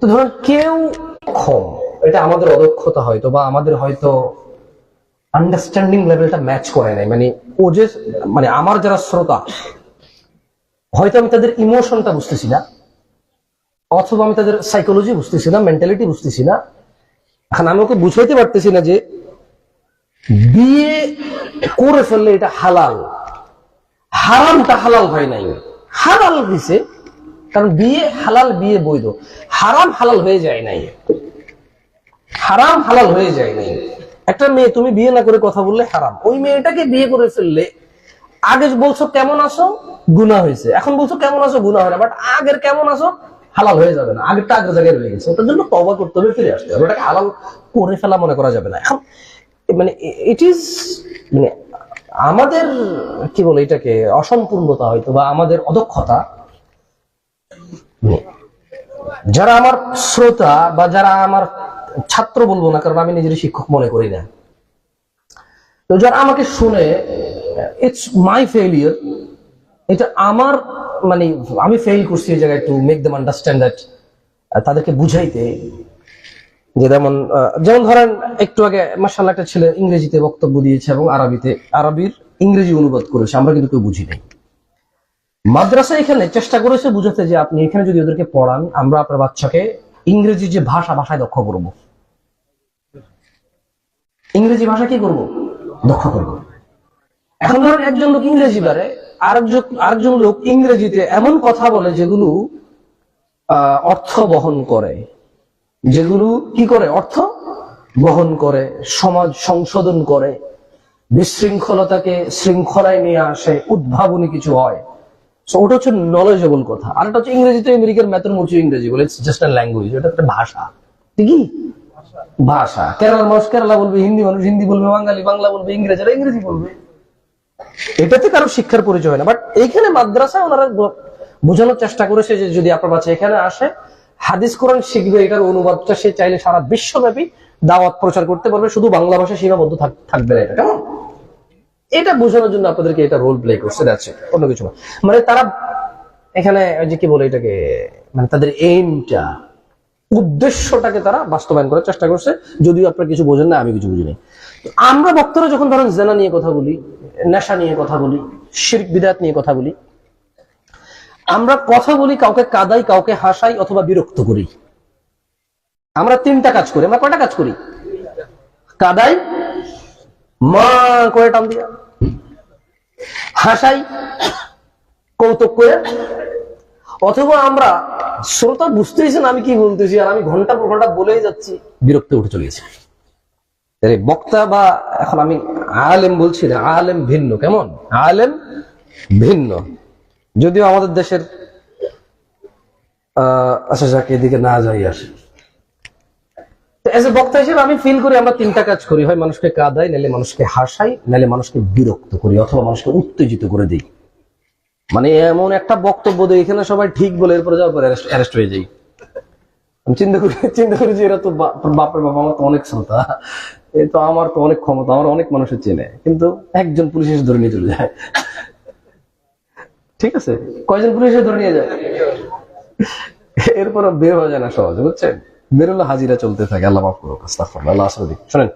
তো ধরুন কেউ ক্ষম, এটা আমাদের অদক্ষতা হয়তো বা আমাদের হয়তো আন্ডারস্ট্যান্ডিং লেভেলটা ম্যাচ করে নাই। মানে ও যে মানে আমার যারা শ্রোতা, হয়তো আমি তাদের ইমোশনটা বুঝতেছি না, অথবা আমি তাদের সাইকোলজি বুঝতেছি না মেন্টালিটি বুঝতেছি না। এখন আমি ওকে বুঝাইতে পারতেছি না যে বিয়ে করে ফেললে এটা হালাল। হারামটা হালাল হয় নাই। হালাল দিছে কারণ বিয়ে হালাল বিয়ে বৈধ। হারাম হালাল হয়ে যায় নাই। হারাম হালাল হয়ে যায় নাই। একটা মেয়ে, তুমি বিয়ে না করে কথা বললে হারাম। ওই মেয়েটাকে বিয়ে করে ফেললে, আগে বলছো কেমন আছো? গুণা হয়েছে। এখন বলছো কেমন আছো? গুণা হয় না। বাট আগের কেমন আছো? হালাল হয়ে যাবে না। আগেরটা আগের জায়গায় রয়ে গেছে। ওটার জন্য তবা করতে হবে, ফিরে আসতে হবে। ওটাকে হালাল করে ফেলা মনে করা যাবে না। এখন মানে ইট ইজ মানে আমাদের, কি বলে এটাকে, অসম্পূর্ণতা হয়তো বা আমাদের অদক্ষতা যারা আমার শ্রোতা বা যারা আমার ছাত্র বলব না, কারণ আমি নিজের শিক্ষক মনে করি না। তো যারা আমাকে শুনে ইটস মাই ফেলিয়ার এটা আমার মানে আমি ফেল করছি এই জায়গায় to make them understand that তাদেরকে বুঝাইতে। যে যেমন যেমন ধরেন, একটু আগে মার্শাল্লাহ একটা ছেলে ইংরেজিতে বক্তব্য দিয়েছে এবং আরবিতে, আরবির ইংরেজি অনুবাদ করেছে, আমরা কিন্তু কেউ বুঝি নাই। মাদ্রাসা এখানে চেষ্টা করেছে বুঝাতে যে আপনি এখানে যদি ওদেরকে পড়ান, আমরা আপনার বাচ্চাকে ইংরেজি যে ভাষা, ভাষায় দক্ষ করব। ইংরেজি ভাষা কি করব? দক্ষ করব। এখন ধরেন একজন লোক ইংরেজি পারে, আরেকজন আরেকজন লোক ইংরেজিতে এমন কথা বলে যেগুলো অর্থ বহন করে। যেগুলো কি করে? অর্থ বহন করে, সমাজ সংশোধন করে, বিশৃঙ্খলতাকে শৃঙ্খলায় নিয়ে আসে, উদ্ভাবনী কিছু হয়। So, ওটা হচ্ছে নলেজেবল কথা। আর একটা হচ্ছে ইংরেজিতে আমেরিকার মেতন মুচু ইংরেজি বলে জাস্ট ল্যাঙ্গুয়েজ এটা একটা ভাষা। ঠিকই ভাষা। কেরালার মানুষ কেরালা বলবে হিন্দি মানুষ হিন্দি বলবে বাঙালি বাংলা বলবে ইংরেজিরা ইংরেজি বলবে। এটাতে কারও শিক্ষার পরিচয় হয় না। বাট এইখানে মাদ্রাসায় ওনারা বোঝানোর চেষ্টা করেছে যে যদি আপনার বাচ্চা এখানে আসে হাদিস কোরআন শিখবে এটার অনুবাদটা সে চাইলে সারা বিশ্বব্যাপী দাওয়াত প্রচার করতে পারবে শুধু বাংলা ভাষা সীমাবদ্ধ থাক- থাকবে না এটা। কেমন? এটা বোঝানোর জন্য আপনাদেরকে এটা রোল প্লে করছে যাচ্ছে অন্য কিছু না। মানে তারা এখানে যে কি বলে এটাকে মানে তাদের এইমটা উদ্দেশ্যটাকে তারা বাস্তবায়ন করার চেষ্টা করছে, যদিও আপনারা কিছু বোঝেন না, আমি কিছু বুঝি আমরা বক্তরা যখন ধরেন জেনা নিয়ে কথা বলি, নেশা নিয়ে কথা বলি, শিরক বিদাত নিয়ে কথা বলি, আমরা কথা বলি, কাউকে কাদাই, কাউকে হাসাই অথবা বিরক্ত করি। আমরা তিনটা কাজ করি, আমরা কয়টা কাজ করি? কাদাই মা করে টান দিয়া হাসাই, কৌতুক করে। অথবা আমরা, শ্রোতা বুঝতেইছেন আমি কি বলতেছি, আর আমি ঘণ্টা ঘণ্টা বলেই যাচ্ছি, বিরক্ত উঠে চলে গেছে। বক্তা বা এখন আমি আলেম বলছি না, আলেম ভিন্ন, কেমন? আলেম ভিন্ন। যদিও আমাদের দেশের, আহ আচ্ছা যাকে, এদিকে না যাই আসে এজ এ বক্তা হিসেবে আমি ফিল করি আমরা তিনটা কাজ করি। হয় মানুষকে কাদাই মানুষকে হাসাই মানুষকে বিরক্ত করি অথবা মানুষকে উত্তেজিত করে দিই। মানে এমন একটা বক্তব্য দিই, এখানে সবাই ঠিক বলে, এরপরে যাওয়ার অ্যারেস্ট হয়ে যাই। আমি চিন্তা করি চিন্তা করি যে এরা তো বাপের বাবা আমার তো অনেক শ্রোতা। এ তো আমার তো অনেক ক্ষমতা, আমার অনেক মানুষের চেনে। কিন্তু একজন পুলিশ এসে ধরে নিয়ে চলে যায়। ঠিক আছে? কয়জন পুলিশ এসে ধরে নিয়ে যায়? এরপর বের হয়ে যায় না সহজে, বুঝছেন? বেরোলে হাজিরা চলতে থাকে, আল্লাহ মাফ করুক আল্লাহ শোনেন,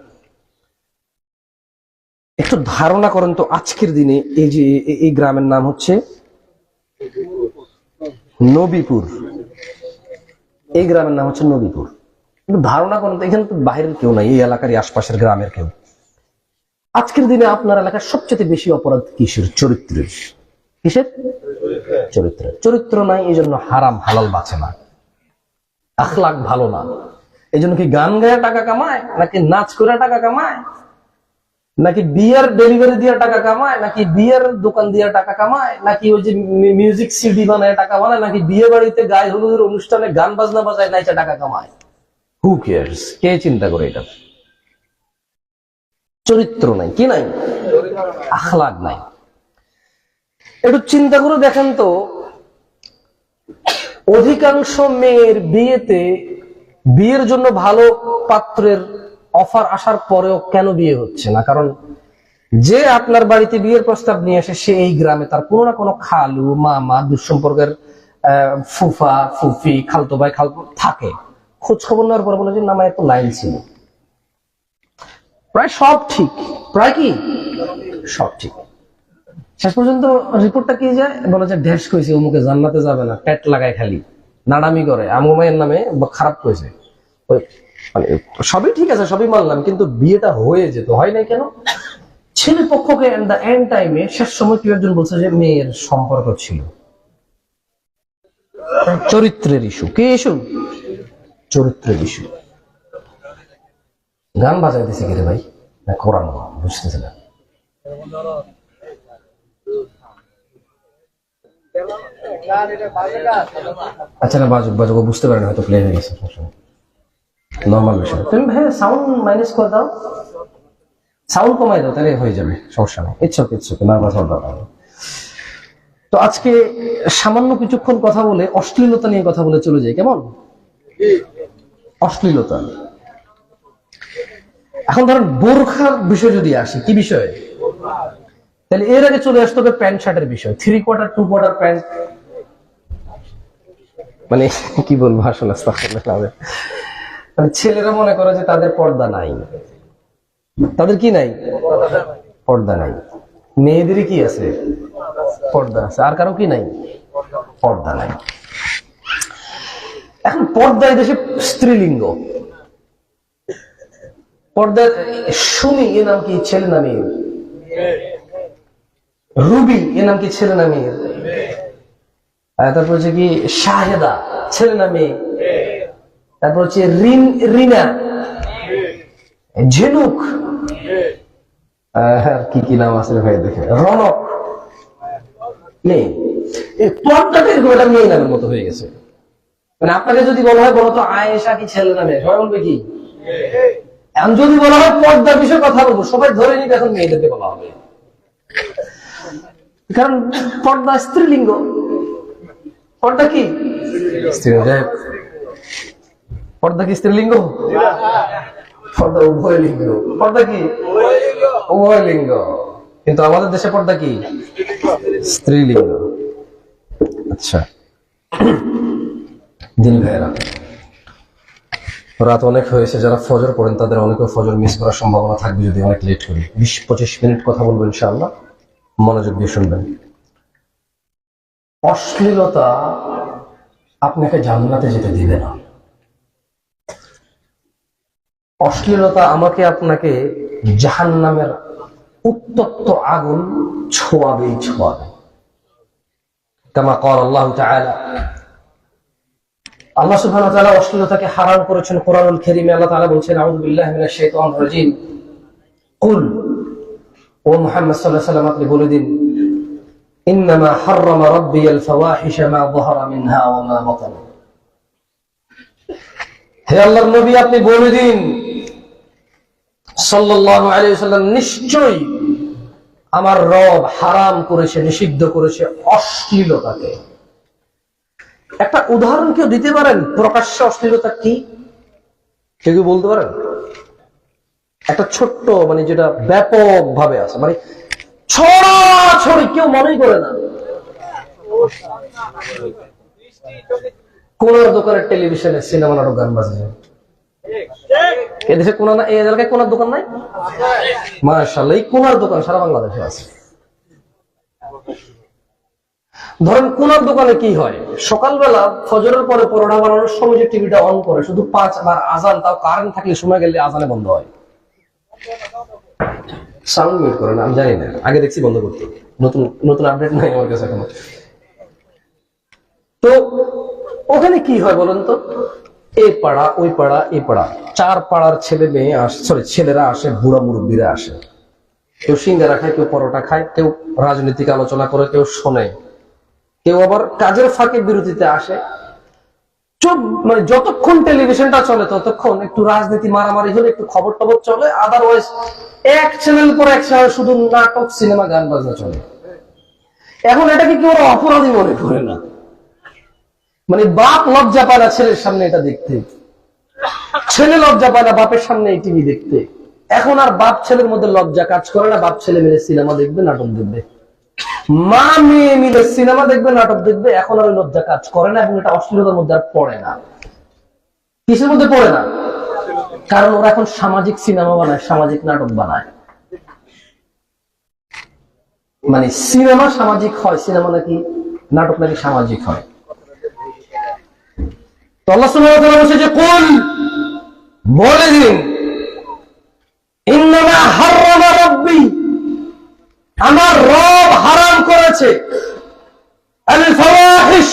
একটু ধারণা করেন তো আজকের দিনে এই যে, এই গ্রামের নাম হচ্ছে নবীপুর। এই গ্রামের নাম হচ্ছে নবীপুর। ধারণা করেন তো, এখানে তো বাইরের কেউ নাই, এই এলাকারই আশপাশের গ্রামের কেউ। আজকের দিনে আপনার এলাকার সবচেয়ে বেশি অপরাধ কিসের? চরিত্রের। কিসের? চরিত্র চরিত্র নাই এই জন্য হারাম, হালাল বাঁচে না। আখলাক ভালো না। এই জন্য কি গান গায়ে টাকা কামায়, নাকি নাচ করে টাকা কামায়? নাকি বিয়ার ডেলিভারি দিয়ে টাকা কামায়, নাকি বিয়ার দোকান দিয়ে টাকা কামায়, নাকি ওই যে মিউজিক সিডি বানায়, টাকা বানায়, নাকি বিয়ে বাড়িতে গায়ে হলুদের অনুষ্ঠানে গান বাজনা বাজায়, নাইচা টাকা কামায়? হু কেয়ার্স কে চিন্তা করে এটা? চরিত্র নাই, কি নাই? আখলাক নাই। একটু চিন্তা করে দেখেন তো অধিকাংশ মেয়ের বিয়েতে বিয়ের জন্য ভালো পাত্রের অফার আসার পরেও কেন বিয়ে হচ্ছে না? কারণ যে আপনার বাড়িতে বিয়ের প্রস্তাব নিয়ে আসে, সে এই গ্রামে তার কোনো না কোনো খালু, মামা, দুঃসম্পর্কের ফুফা, ফুফি, খালতো ভাই, খালতো থাকে। খোঁজ খবর নেওয়ার পর বলে যে, না মায়ের তো লাইন ছিল। প্রায় সব ঠিক। প্রায় কি? সব ঠিক। শেষ পর্যন্ত রিপোর্টটা কি যায় বলে যে ঢেস কইছে, অমুকে জান্নাতে যাবে না প্যাট লাগায় খালি, নাড়ামি করে। আমুমায়ের নামে খারাপ কইছে। মানে সবই ঠিক আছে, সবই মানলাম, কিন্তু বিয়েটা হয়ে যেত, হয় নাই কেন? ছেলে পক্ষকে এন্ড দ্য এন্ড টাইমে শেষ সময় কেউ একজন বলছে যে মেয়ের সম্পর্ক ছিল। চরিত্রের ইস্যু কে ইস্যু চরিত্রের ইস্যু গান বাজাইতেছে কে রে ভাই? না কোরআন বুঝতেছে না। আচ্ছা না, বাজুক বাজুক বুঝতে পারেন হয়তো প্লে হয়ে গেছে নর্মাল বিষয়। তুমি ভাই সাউন্ড মাইনাস করে দাও। সাউন্ড কমাই দাও, তাহলে হয়ে যাবে, সমস্যা নেই। ইচ্ছুক ইচ্ছুক নার্ভাস হওয়ার দরকার তো আজকে সামান্য কিছুক্ষণ কথা বলে, অশ্লীলতা নিয়ে কথা বলে চলে যাই, কেমন? অশ্লীলতা। এখন ধরেন বোরখার বিষয় যদি আসে, কি বিষয়? তাহলে এর আগে চলে আসতে হবে প্যান্ট শার্টের বিষয়। Three quarter to quarter pant. মানে কি বলব, আসলে ছেলেরা মনে করে যে তাদের পর্দা নাই। তাদের কি নাই? পর্দা নাই। মেয়েদের কি আছে? পর্দা আছে। আর কারও কি নাই? পর্দা নাই। এখন পর্দা দেশে স্ত্রীলিঙ্গ। পর্দা শুনি, এ নাম কি? ছেলে না মেয়ে? রুবি এ নাম কি ছেলে না মেয়ে তারপর হচ্ছে কি শাহেদা, ছেলে না মেয়ে? তারপর হচ্ছে রিন, রিনা, ঝিনুক। আর কি কি নাম আছে ভাই, দেখে। রনক মানে আপনাকে যদি বলা হয়, বলো তো আয়েশা কি ছেলে নামে সবাই বলবে কি? এখন যদি বলা হয়, পর্দার বিষয়ে কথা বলব। সবাই ধরে নিবে, এখন মেয়েদেরকে বলা হবে। কারণ পর্দা স্ত্রীলিঙ্গ। পর্দা কি। পর্দা কি স্ত্রীলিঙ্গ? পর্দা উভয় লিঙ্গ পর্দা কি? উভয় লিঙ্গ কিন্তু আমাদের দেশে পর্দা কি? স্ত্রীলিঙ্গ। আচ্ছা। দিন ভাইয়েরা রাত অনেক হয়েছে যারা ফজর পড়েন তাদের অনেকে ফজর মিস করার সম্ভাবনা থাকবে যদি অনেক লেট করি। বিশ পঁচিশ মিনিট কথা বলব ইনশাআল্লাহ। মনোযোগ দিয়ে শুনবেন। অশ্লীলতা আপনাকে জান্নাতে যেতে দিবে না। অশ্লীলতা আমাকে আপনাকে জাহান্নামের উত্তপ্ত আগুন ছোঁয়াবেই ছোঁয়াবে। কামা কর আল্লাহ আল্লাহ তাআলা অশ্লীলতাকে হারাম করেছেন কোরআনুল কারীমে। আল্লাহ তাআলা বলছেন, আউযু বিল্লাহি মিনাশ শাইতানির কুল ও মুহাম্মদ সাল্লাল্লাহু আলাইহি ওয়াসাল্লাম আপনি বলে দিন আপনি বলে দিন, সাল্লাল্লাহু আলাইহি আমার রব হারাম করেছে, নিষিদ্ধ করেছে, অশ্লীলতাকে। একটা উদাহরণ কেউ দিতে পারেন? প্রকাশ্য অশ্লীলতা কি? কেউ বলতে পারেন? একটা ছোট্ট মানে যেটা ব্যাপক ভাবে আছে। মানে ছড়াছড়ি, কেউ মনেই করে না। কোনার দোকানের টেলিভিশনে সিনেমা নাটক গান বাজছে এদেশে কোনা এই এলাকায় কোনার দোকান নাই? মাশাল্লাহ এই কোনার দোকান সারা বাংলাদেশে আছে। ধরেন কোনার দোকানে কি হয়? সকালবেলা ফজরের পরে পরোটা বানানোর সময় যে টিভিটা অন করে, শুধু পাঁচ বার আজান, তাও কারেন্ট থাকলে সময় গেলে আজানে বন্ধ হয়। সাউন্ড মিউট করে না আমি জানি না। আগে দেখছি বন্ধ করতে। নতুন নতুন আপডেট নাই আমার কাছে এখনও। তো ওখানে কি হয় বলেন তো? এই পাড়া, ওই পাড়া এই পাড়া। চার পাড়ার ছেলে মেয়ে আসে সরি ছেলেরা আসে, বুড়া মুরব্বীরা আসে। কেউ সিঙ্গারা খায়, কেউ পরোটা খায়, কেউ রাজনৈতিক আলোচনা করে, কেউ শোনে। কেউ আবার কাজের ফাঁকে বিরতিতে আসে। মানে যতক্ষণ টেলিভিশনটা চলে, ততক্ষণ একটু রাজনীতি মারামারি হলে একটু খবর টবর চলে আদারওয়াইজ এক চ্যানেল পর এক চ্যানেল শুধু নাটক সিনেমা গান, বাজনা চলে। এখন এটাকে কেউ ওরা অপরাধী মনে করে না? মানে বাপ লজ্জা পায় না ছেলের সামনে এটা দেখতে। ছেলে লজ্জা পায় না বাপের সামনে এই টিভি দেখতে। এখন আর বাপ ছেলের মধ্যে লজ্জা কাজ করে না, বাপ ছেলে মিলে সিনেমা দেখবে, নাটক দেখবে। মা মেয়ে মিলে সিনেমা দেখবে, নাটক দেখবে, এখন আর ওই লজ্জা কাজ করে না এবং এটা অশ্লীলতার মধ্যে আর পড়ে না। কিসের মধ্যে পড়ে না? কারণ ওরা এখন সামাজিক সিনেমা বানায়, সামাজিক নাটক বানায়। মানে সিনেমা সামাজিক হয়, সিনেমা নাকি, নাটক নাকি সামাজিক হয়। আমার ফাওয়াহিশ,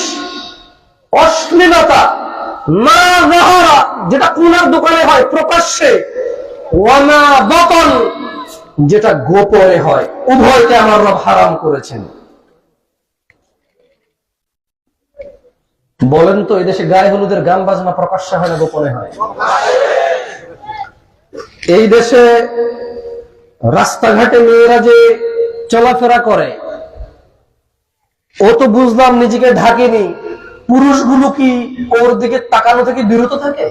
অশ্লীলতা, মা যাহারা যেটা কুনার দোকানে হয় প্রকাশ্যে, ওয়ামা বতন, যেটা গোপনে হয়, উভয়কে আমার রব হারাম করেছেন। বলেন তো এই দেশে গায়ে হলুদের গান বাজনা প্রকাশ্যে হয় না গোপনে হয়? এই দেশে রাস্তাঘাটে মেয়েরা যে চলাফেরা করে ও তো বুঝলাম নিজেকে ঢাকেনি। পুরুষগুলো কি ওর দিকে তাকানো থেকে বিরত থাকে?